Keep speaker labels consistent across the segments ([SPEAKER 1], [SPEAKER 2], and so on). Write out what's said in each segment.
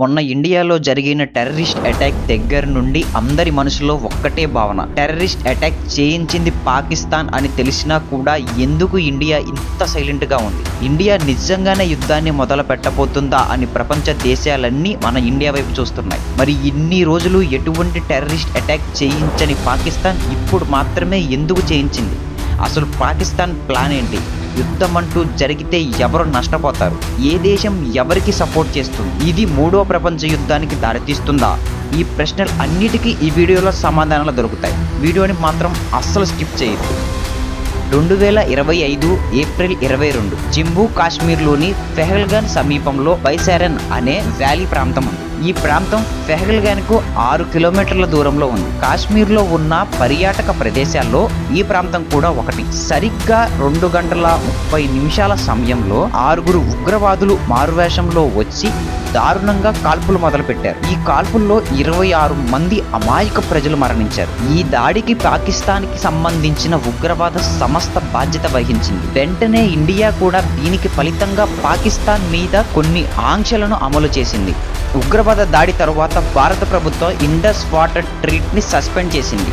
[SPEAKER 1] మొన్న ఇండియాలో జరిగిన టెర్రరిస్ట్ అటాక్ దగ్గర నుండి అందరి మనసులో ఒక్కటే భావన. టెర్రరిస్ట్ అటాక్ చేయించింది పాకిస్తాన్ అని తెలిసినా కూడా ఎందుకు ఇండియా ఇంత సైలెంట్గా ఉంది? ఇండియా నిజంగానే యుద్ధాన్ని మొదలు పెట్టబోతుందా అని ప్రపంచ దేశాలన్నీ మన ఇండియా వైపు చూస్తున్నాయి. మరి ఇన్ని రోజులు ఎటువంటి టెర్రరిస్ట్ అటాక్ చేయించని పాకిస్తాన్ ఇప్పుడు మాత్రమే ఎందుకు చేయించింది? అసలు పాకిస్తాన్ ప్లాన్ ఏంటి? యుద్ధం అంటూ జరిగితే ఎవరు నష్టపోతారు? ఏ దేశం ఎవరికి సపోర్ట్ చేస్తుంది? ఇది మూడో ప్రపంచ యుద్ధానికి దారితీస్తుందా? ఈ ప్రశ్నలు అన్నిటికీ ఈ వీడియోలో సమాధానాలు దొరుకుతాయి. వీడియోని మాత్రం అస్సలు స్కిప్ చేయదు రెండు వేల ఇరవై ఐదు ఏప్రిల్ ఇరవై రెండు జమ్మూ కాశ్మీర్లోని ఫెహల్గాన్ సమీపంలో బైసారన్ అనే వ్యాలీ ప్రాంతం ఉంది. ఈ ప్రాంతం ఫెహల్గాన్కు ఆరు కిలోమీటర్ల దూరంలో ఉంది. కాశ్మీర్లో ఉన్న పర్యాటక ప్రదేశాల్లో ఈ ప్రాంతం కూడా ఒకటి. సరిగ్గా రెండు గంటల ముప్పై నిమిషాల సమయంలో ఆరుగురు ఉగ్రవాదులు మారువేషంలో వచ్చి దారుణంగా కాల్పులు మొదలుపెట్టారు. ఈ కాల్పుల్లో ఇరవై ఆరు మంది అమాయక ప్రజలు మరణించారు. ఈ దాడికి పాకిస్తాన్కి సంబంధించిన ఉగ్రవాద సంస్థ బాధ్యత వహించింది. వెంటనే ఇండియా కూడా దీనికి ఫలితంగా పాకిస్తాన్ మీద కొన్ని ఆంక్షలను అమలు చేసింది. ఉగ్రవాద దాడి తరువాత భారత ప్రభుత్వం ఇండస్ వాటర్ ట్రీట్ని సస్పెండ్ చేసింది.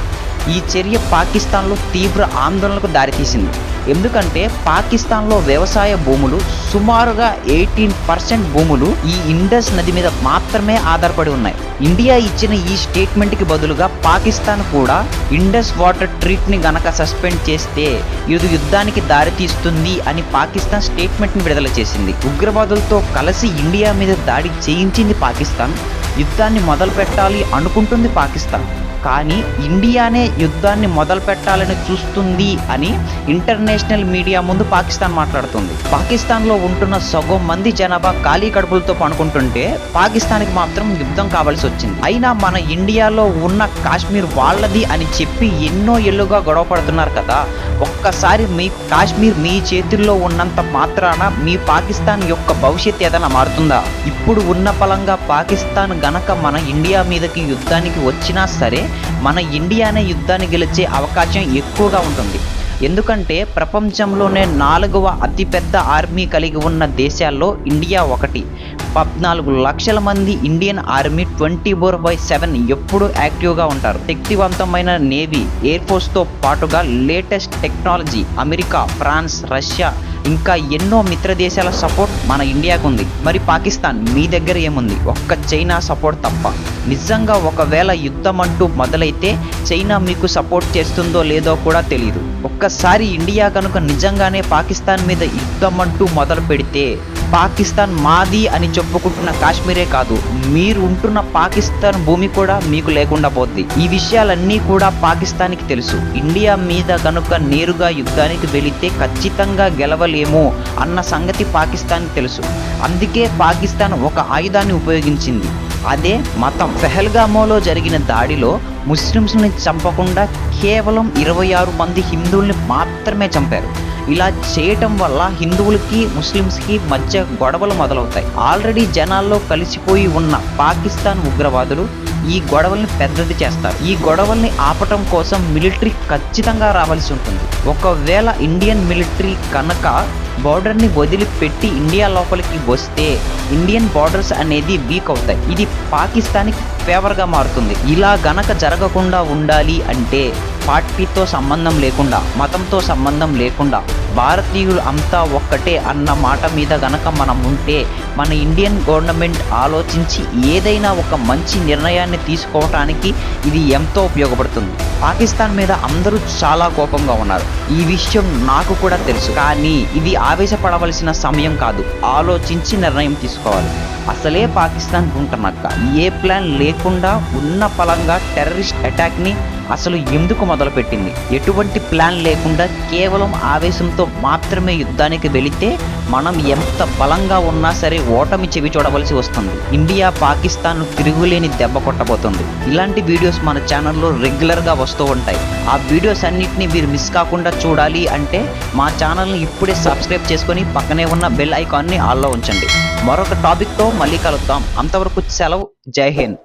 [SPEAKER 1] ఈ చర్య పాకిస్తాన్లో తీవ్ర ఆందోళనకు దారితీసింది. ఎందుకంటే పాకిస్తాన్లో వ్యవసాయ భూములు సుమారుగా ఎయిటీన్ పర్సెంట్ భూములు ఈ ఇండస్ నది మీద మాత్రమే ఆధారపడి ఉన్నాయి. ఇండియా ఇచ్చిన ఈ స్టేట్మెంట్కి బదులుగా పాకిస్తాన్ కూడా ఇండస్ వాటర్ ట్రీట్ని గనక సస్పెండ్ చేస్తే ఇది యుద్ధానికి దారితీస్తుంది అని పాకిస్తాన్ స్టేట్మెంట్ని విడుదల చేసింది. ఉగ్రవాదులతో కలిసి ఇండియా మీద దాడి చేయించింది పాకిస్తాన్. యుద్ధాన్ని మొదలు పెట్టాలి అనుకుంటుంది పాకిస్తాన్. కానీ ఇండియానే యుద్ధాన్ని మొదలు పెట్టాలని చూస్తుంది అని ఇంటర్నేషనల్ మీడియా ముందు పాకిస్తాన్ మాట్లాడుతుంది. పాకిస్తాన్లో ఉంటున్న సగం మంది జనాభా ఖాళీ కడుపులతో పనుకుంటుంటే పాకిస్తాన్కి మాత్రం యుద్ధం కావాల్సి వచ్చింది. అయినా మన ఇండియాలో ఉన్న కాశ్మీర్ వాళ్ళది అని చెప్పి ఎన్నో ఏళ్ళుగా గొడవ పడుతున్నారు కదా. ఒక్కసారి మీ కాశ్మీర్ మీ చేతుల్లో ఉన్నంత మాత్రాన మీ పాకిస్తాన్ యొక్క భవిష్యత్ ఏదైనా మారుతుందా? ఇప్పుడు ఉన్న పలంగా పాకిస్తాన్ గనక మన ఇండియా మీదకి యుద్ధానికి వచ్చినా సరే మన ఇండియానే యుద్ధాన్ని గెలిచే అవకాశం ఎక్కువగా ఉంటుంది. ఎందుకంటే ప్రపంచంలోనే నాలుగవ అతిపెద్ద ఆర్మీ కలిగి ఉన్న దేశాల్లో ఇండియా ఒకటి. పద్నాలుగు లక్షల మంది Indian army twenty four by seven ఎప్పుడూ యాక్టివ్గా ఉంటారు. శక్తివంతమైన నేవీ ఎయిర్ ఫోర్స్తో పాటుగా latest technology America France Russia ఇంకా ఎన్నో మిత్ర దేశాల సపోర్ట్ మన ఇండియాకు ఉంది మరి పాకిస్తాన్ మీ దగ్గర ఏముంది? ఒక్క చైనా సపోర్ట్ తప్ప. నిజంగా ఒకవేళ యుద్ధం అంటూ మొదలైతే చైనా మీకు సపోర్ట్ చేస్తుందో లేదో కూడా తెలియదు ఒక్కసారి ఇండియా కనుక నిజంగానే పాకిస్తాన్ మీద యుద్ధం అంటూ మొదలు పెడితే పాకిస్తాన్ మాది అని చెప్పుకుంటున్న కాశ్మీరే కాదు. మీరు ఉంటున్న పాకిస్తాన్ భూమి కూడా మీకు లేకుండా పోద్ది. ఈ విషయాలన్నీ కూడా పాకిస్తాన్కి తెలుసు. ఇండియా మీద కనుక నేరుగా యుద్ధానికి వెళితే ఖచ్చితంగా గెలవలేము అన్న సంగతి పాకిస్తాన్కి తెలుసు. అందుకే పాకిస్తాన్ ఒక ఆయుధాన్ని ఉపయోగించింది. అదే మతం. పెహల్గామోలో జరిగిన దాడిలో ముస్లిమ్స్ని చంపకుండా కేవలం ఇరవై ఆరు మంది హిందువుల్ని మాత్రమే చంపారు. ఇలా చేయటం వల్ల హిందువులకి ముస్లిమ్స్కి మధ్య గొడవలు మొదలవుతాయి. ఆల్రెడీ జనాల్లో కలిసిపోయి ఉన్న పాకిస్తాన్ ఉగ్రవాదులు ఈ గొడవల్ని పెద్దది చేస్తారు. ఈ గొడవల్ని ఆపటం కోసం మిలిటరీ ఖచ్చితంగా రావాల్సి ఉంటుంది. ఒకవేళ ఇండియన్ మిలిటరీ కనుక బార్డర్ని వదిలిపెట్టి ఇండియా లోపలికి వస్తే ఇండియన్ బార్డర్స్ అనేది వీక్ అవుతాయి. ఇది పాకిస్తాన్కి ఫేవర్గా మారుతుంది. ఇలా గనక జరగకుండా ఉండాలి అంటే పార్టీతో సంబంధం లేకుండా మతంతో సంబంధం లేకుండా భారతీయులు అంతా ఒక్కటే అన్న మాట మీద గనక మనం ఉంటే మన ఇండియన్ గవర్నమెంట్ ఆలోచించి ఏదైనా ఒక మంచి నిర్ణయాన్ని తీసుకోవటానికి ఇది ఎంతో ఉపయోగపడుతుంది. పాకిస్తాన్ మీద అందరూ చాలా కోపంగా ఉన్నారు. ఈ విషయం నాకు కూడా తెలుసు. కానీ ఇది ఆవేశపడవలసిన సమయం కాదు. ఆలోచించి నిర్ణయం తీసుకోవాలి. అసలే పాకిస్తాన్ ఉంటున్నాక ఏ ప్లాన్ లేకుండా ఉన్న పలంగా టెర్రరిస్ట్ అటాక్ని అసలు ఎందుకు మొదలుపెట్టింది? ఎటువంటి ప్లాన్ లేకుండా కేవలం ఆవేశంతో మాత్రమే యుద్ధానికి వెళితే మనం ఎంత బలంగా ఉన్నా సరే ఓటమి చెవి చూడవలసి వస్తుంది. ఇండియా పాకిస్తాన్ తిరుగులేని దెబ్బ కొట్టబోతుంది. ఇలాంటి వీడియోస్ మన ఛానల్లో రెగ్యులర్గా వస్తూ ఉంటాయి. ఆ వీడియోస్ అన్నిటిని మీరు మిస్ కాకుండా చూడాలి అంటే మా ఛానల్ని ఇప్పుడే సబ్స్క్రైబ్ చేసుకొని పక్కనే ఉన్న బెల్ ఐకాన్ని ఆల్లో ఉంచండి. మరొక టాపిక్తో మళ్ళీ కలుద్దాం. అంతవరకు సెలవు. జై హింద్.